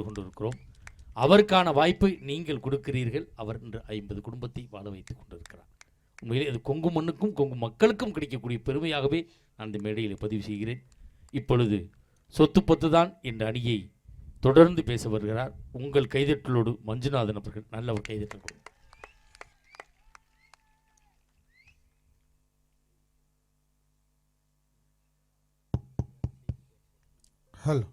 கொண்டிருக்கிறோம் அவருக்கான வாய்ப்பை நீங்கள் கொடுக்கிறீர்கள். அவர் இன்று ஐம்பது குடும்பத்தை வாழ வைத்துக் கொண்டிருக்கிறார். உண்மையிலே அது கொங்கு மண்ணுக்கும் கொங்கு மக்களுக்கும் கிடைக்கக்கூடிய பெருமையாகவே நான் இந்த மேடையில் பதிவு செய்கிறேன். இப்பொழுது சொத்து பத்து தான் என்ற அணியை தொடர்ந்து பேச வருகிறார். உங்கள் கைதட்டலோடு மஞ்சுநாதன் அவர்கள் நல்ல ஒரு கைதட்டல் கொடுங்க. ஹலோ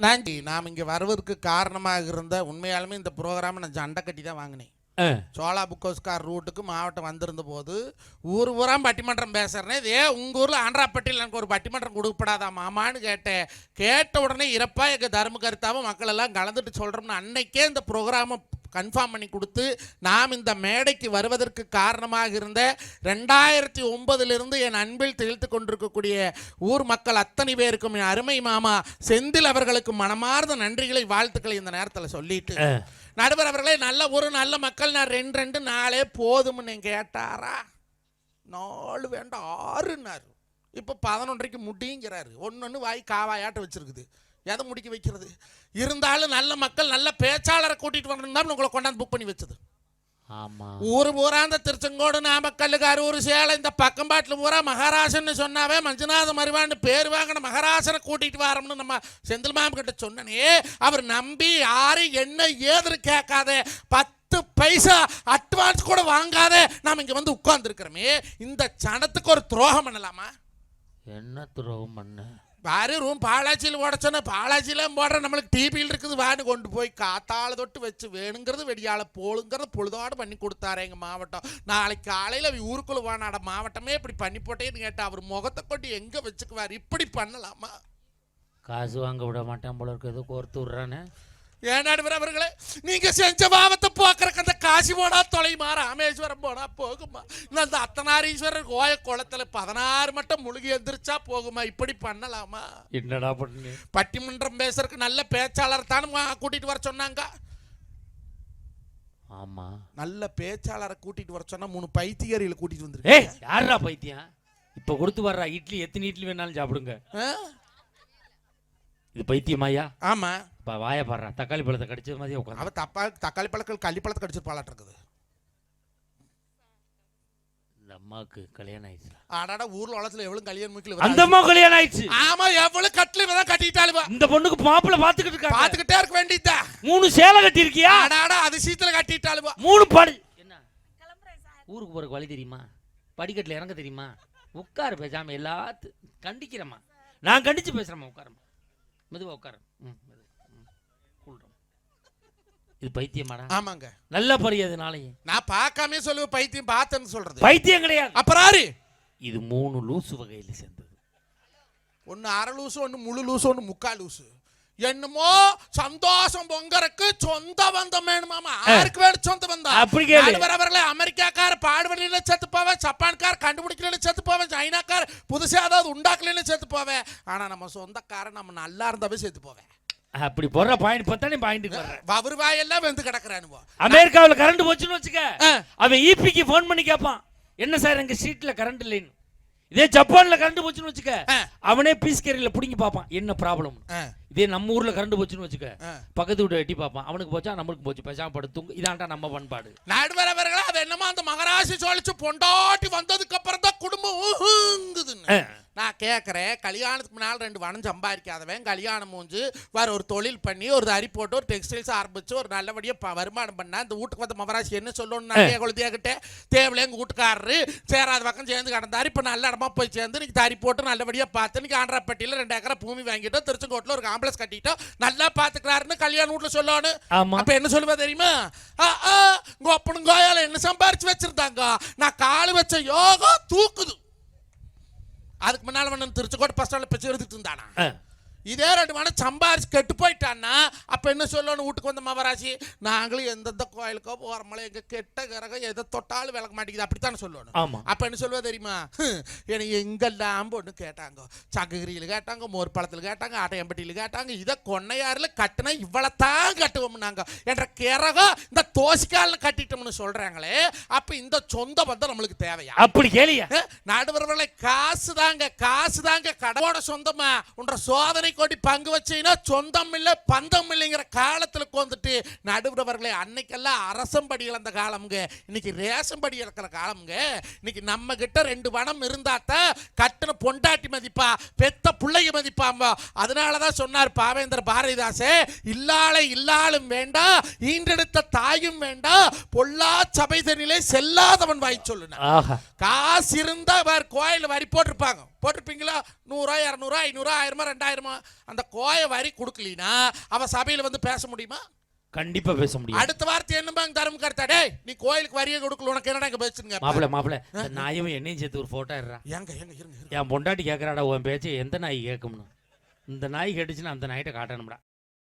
நான் நாம் இங்கே வருவதற்கு காரணமாக இருந்த உண்மையாலுமே இந்த ப்ரோக்ராமை நான் ஜண்டை கட்டி தான் வாங்கினேன். சோலா புக்கோஸ்கார் ரூட்டுக்கு மாவட்டம் வந்திருந்த போது ஊர் ஊரா பட்டிமன்றம் பேசுகிறேன் இதே உங்கள் ஊரில் ஆந்திராப்பட்டியில் எனக்கு ஒரு பட்டிமன்றம் கொடுக்கப்படாதா மாமான்னு கேட்டேன். கேட்ட உடனே இறப்பா எங்கள் தர்ம கருத்தாவும் மக்கள் எல்லாம் கலந்துட்டு சொல்கிறோம்னு அன்னைக்கே இந்த ப்ரோக்ராமை கன்ஃபார்ம் பண்ணி கொடுத்து நாம் இந்த மேடைக்கு வருவதற்கு காரணமாக இருந்த ரெண்டாயிரத்தி ஒன்பதிலிருந்து என் அன்பில் திகழ்த்து கொண்டிருக்கக்கூடிய ஊர் மக்கள் அத்தனை பேருக்கும் என் அருமை மாமா செந்தில் அவர்களுக்கு மனமார்ந்த நன்றிகளை வாழ்த்துக்களை இந்த நேரத்தில் சொல்லிட்டு. நடுவர் அவர்களே நல்ல ஒரு நல்ல மக்கள் நான் ரெண்டு ரெண்டு நாளே போதும்னு கேட்டாரா? நாலு வேண்டாம் ஆறுன்னாரு. இப்போ பதினொன்றரைக்கு முடிங்கிறாரு ஒன்று ஒன்று வாய் காவாயாட்ட வச்சிருக்குது. எதை முடிக்க வைக்கிறது? இருந்தாலும் நல்ல மக்கள் நல்ல பேச்சாளரை கூட்டிகிட்டு வரணும் உங்களை கொண்டாந்து புக் பண்ணி வச்சது. ஊர் பூரா இந்த திருச்செங்கோடு நாமக்கல் கரூர் சேலம் இந்த பக்கம்பாட்டில் பூரா மகாராசன்னு சொன்னாவே மஞ்சுநாத மருவான்னு பேர் வாங்கின மகாராசனை கூட்டிட்டு வரோம்னு நம்ம செந்தில் மாமன் கிட்ட சொன்னனே அவர் நம்பி யாரு என்ன ஏதுன்னு கேட்காத பத்து பைசா அட்வான்ஸ் கூட வாங்காத நாம இங்க வந்து உட்கார்ந்துருக்கிறோமே இந்த சனத்துக்கு ஒரு துரோகம் பண்ணலாமா? என்ன துரோகம் பண்ண? பாரு ரூம் பாலாச்சியில் உடச்சோன்னா சொன்ன போடுற? நம்மளுக்கு டிபியில் இருக்குது வான்னு கொண்டு போய் காத்தால தொட்டு வச்சு வேணுங்கிறது வெடியால போலுங்கிறது பொழுதோடு பண்ணி கொடுத்தாரு எங்கள் மாவட்டம். நாளைக்கு காலையில் அவ ஊருக்குள்ள வானாட மாவட்டமே இப்படி பண்ணி போட்டேன்னு கேட்டால் அவர் முகத்தை கொண்டு எங்கே வச்சுக்குவார்? இப்படி பண்ணலாமா? காசு வாங்க விட மாட்டேன் போல இருக்கு. ஏதோ கோர்த்து விட்றானே. ஏனாடுவர் அவர்களே நீங்க செஞ்ச பாவத்தை போக்குறக்கு அந்த காசி போனா தொலைமா ராமேஸ்வரம் போனா போகுமா? அந்த அத்தனாரீஸ்வரர் கோய குளத்துல பதினாறு மட்டும் முழுகி எந்திரிச்சா போகுமா? இப்படி பண்ணலாமா? என்னடா பண்ணு? பட்டிமன்றம் பேசுறதுக்கு நல்ல பேச்சாளர் தானே கூட்டிட்டு வர சொன்னாங்க. ஆமா. நல்ல பேச்சாளரை கூட்டிட்டு வர சொன்னா மூணு பைத்தியர்களை கூட்டிட்டு ஏய் வந்துருக்கு யாரா பைத்தியம்? இப்ப கொடுத்து வர்றா இட்லி எத்தனை இட்லி வேணாலும் சாப்பிடுங்க. இது பைத்தியமாயா? ஆமா. இப்ப வாய தக்காளி பழத்தை கடிச்சது மாதிரியே உட்காந்து அவ தப்பா தக்காளி பழக்கள் கள்ளி பழத்தை கடிச்சு பாலாட்டு இருக்குது இந்த அம்மாவுக்கு கல்யாணம் ஆயிடுச்சு ஆடாடா ஊர்ல உலகத்துல எவ்வளவு கல்யாணம் அந்த முக்கிய அம்மா கல்யாணம் ஆயிடுச்சு. ஆமா எவ்வளவு கட்டில தான் கட்டிட்டாளுவா இந்த பொண்ணுக்கு மாப்பிள்ளை பாத்துக்கிட்டு இருக்கா பாத்துக்கிட்டே இருக்க வேண்டியதா மூணு சேலை கட்டி இருக்கியா ஆடாடா அதிசயத்துல கட்டிட்டாளுவா மூணு படி. என்ன? ஊருக்கு போறதுக்கு வழி தெரியுமா? படிக்கட்டுல இறங்க தெரியுமா? உட்காரு பேசாம எல்லாத்து கண்டிக்கிறேம்மா. நான் கண்டிச்சு பேசுறேம்மா உட்காரம்மா. மெதுவா உட்காரு. ம் இது பைத்தியமாடா. ஆமாங்க. நல்ல பரியாது நாளையும் நான் பார்க்காம சொல்லுவேன் பைத்தியம் பார்த்தேன்னு சொல்றது. பைத்தியம் கிடையாது. அப்புறம் ஆறு இது மூணு லூசு வகையில் சேர்ந்தது. ஒன்னு அரை லூசு ஒன்னு முழு லூசு ஒன்னு முக்கால் லூசு. என்னமோ சந்தோஷம் பொங்கறக்கு சொந்த பந்தம் வேணுமாமா யாருக்கு வேணும் சொந்த பந்தம். அப்படி அவர்களே அமெரிக்காக்கார பாடுபடியில செத்து போவேன் ஜப்பான்கார கண்டுபிடிக்கல செத்து போவேன் சைனாக்கார புதுசா ஏதாவது உண்டாக்கல செத்து போவேன் ஆனா நம்ம சொந்தக்காரன் நம்ம நல்லா இருந்தாவே செத்து போவேன் அப்படி போடுற பாயிண்ட் பார்த்தா நீ பாயிண்ட்டுக்கு வர்ற. அவர் வாயெல்லாம் வெந்து கிடக்குறானுவோ. அமெரிக்காவில் கரண்ட் போச்சுன்னு வச்சுக்க. அவன் ஈபிக்கு ஃபோன் பண்ணி கேட்பான் என்ன சார் எங்க ஸ்ட்ரீட்ல கரண்ட் இல்லைன்னு. இதே ஜப்பான்ல கரண்ட் போச்சுன்னு வச்சுக்க. அவனே பீஸ் கேரியில புடிங்கி பார்ப்பான். என்ன ப்ராப்ளம் இதே நம்ம ஊர்ல கரண்ட் போச்சுன்னு வச்சுக்க. பக்கத்து வீட்டை எட்டி பார்ப்பான். அவனுக்கு போச்சா நம்மளுக்கு போச்சு. பேசாம படுத்து இதான்டா நம்ம பண்பாடு. நடுவர் அவர்களே அது என்னமோ அந்த மகராசி சொல்லிச்சு பொண்டாட்டி வந்ததுக்கு அப்புறம் தான் குடும்பம் ஊங்குதுன்னு. நான் கேட்குறேன் கல்யாணத்துக்கு முன்னால் ரெண்டு வனம் சம்பாதிக்காதவன் கல்யாணம் மூஞ்சு வேற ஒரு தொழில் பண்ணி ஒரு அரி போட்டு ஒரு டெக்ஸ்டைல்ஸ் ஆரம்பிச்சு ஒரு நல்லபடியாக வருமானம் பண்ணா இந்த வீட்டுக்கு வந்த மகராசி என்ன சொல்லணும் நிறைய குழந்தையாகிட்ட. தேவையில்ல எங்கள் வீட்டுக்காரரு சேராத பக்கம் சேர்ந்து கிடந்தாரு இப்போ நல்ல இடமா போய் சேர்ந்து இன்னைக்கு தறி போட்டு நல்லபடியாக பார்த்து இன்னைக்கு ஆந்திராப்பட்டியில் ரெண்டு ஏக்கரை பூமி வாங்கிட்டோம் திருச்செங்கோட்டில் ஒரு காம்ப்ளெக்ஸ் கட்டிட்டோம். நல்லா பார்த்துக்கிறாருன்னு கல்யாண வீட்டில் சொல்லணும். அப்ப என்ன சொல்லுவா தெரியுமா? ஆ, ஆ, உங்க அப்பனும் கோயால என்ன சம்பாரிச்சு வச்சிருந்தாங்க. நான் காலு வச்ச யோகா தூக்குது. அதுக்கு முன்னால் வந்து திருச்செங்கோட்டை பஸ் ஸ்டாண்ட்ல பிச்சை எடுத்துட்டு இருந்தானா? இதே ரெண்டு மணி சம்பாரிச்சு கெட்டு போயிட்டான்னா அப்ப என்ன சொல்லணும் வீட்டுக்கு வந்த மவராசி நாங்களும் எந்தெந்த கோயிலுக்கோ போறோமோ எங்க கெட்ட கிரகம் எதை தொட்டாலும் விளக்க மாட்டேங்குது. அப்படித்தானே சொல்லணும். ஆமா. அப்ப என்ன சொல்லுவா தெரியுமா? எனக்கு எங்கெல்லாம் பொண்ணு கேட்டாங்க? சங்ககிரியில் கேட்டாங்க மோர்பழத்தில் கேட்டாங்க ஆட்டையம்பட்டியில் கேட்டாங்க இதை கொன்னையாறுல கட்டினா இவ்வளத்தான் கட்டுவோம்னாங்க. என்ற கிரகம் இந்த தோசிக்காலில் கட்டிட்டோம்னு சொல்றாங்களே அப்ப இந்த சொந்த பந்தம் நம்மளுக்கு தேவையா? அப்படி கேளியா? நடுவர்களை காசு தாங்க காசு தாங்க கடவோட சொந்தமா? உன்ற சோதனை கொடி பங்கு வச்சீங்கன்னா சொந்தம் இல்லை பந்தம் இல்லைங்கிற காலத்துல வந்துட்டு நடுவர்களை அன்னைக்கெல்லாம் அரசம்படி இழந்த காலம்ங்க. இன்னைக்கு ரேஷன் படி இழக்கிற காலம்ங்க. இன்னைக்கு நம்ம கிட்ட ரெண்டு பணம் இருந்தாத்தான் கட்டின பொண்டாட்டி மதிப்பா பெத்த பிள்ளைங்க மதிப்பாம்ப அதனாலதான் சொன்னார் பாவேந்தர் பாரதிதாசே இல்லாளை இல்லாளும் வேண்டாம் ஈன்றெடுத்த தாயும் வேண்டாம் பொல்லா சபைதனிலே செல்லாதவன் வாய் சொல்லுன. காசு இருந்தா கோயில் வரி போட்டிருப்பாங்க. போட்டிருப்பீங்களா? நூறுரூவா இரநூறுவா ஐநூறுரூவா ஆயிரமா ரெண்டாயிரமா? அந்த கோய வரி கொடுக்கலினா அவன் சபையில் வந்து பேச முடியுமா? கண்டிப்பா பேச முடியும் அடுத்த வார்த்தை என்னப்பாங்க தரும் கருத்தா? டேய் நீ கோயிலுக்கு வரியே கொடுக்கல உனக்கு என்னடா இங்க பேசுங்க மாப்பிள மாப்பிள நாயும் என்னையும் சேர்த்து ஒரு போட்டோ எடுறா. ஏங்க ஏங்க இருங்க என் பொண்டாட்டி கேட்கறாடா உன் பேச்சு எந்த நாய் கேட்கும்னு? இந்த நாய் கேட்டுச்சுன்னா அந்த நாய்கிட்ட காட்டணும்டா.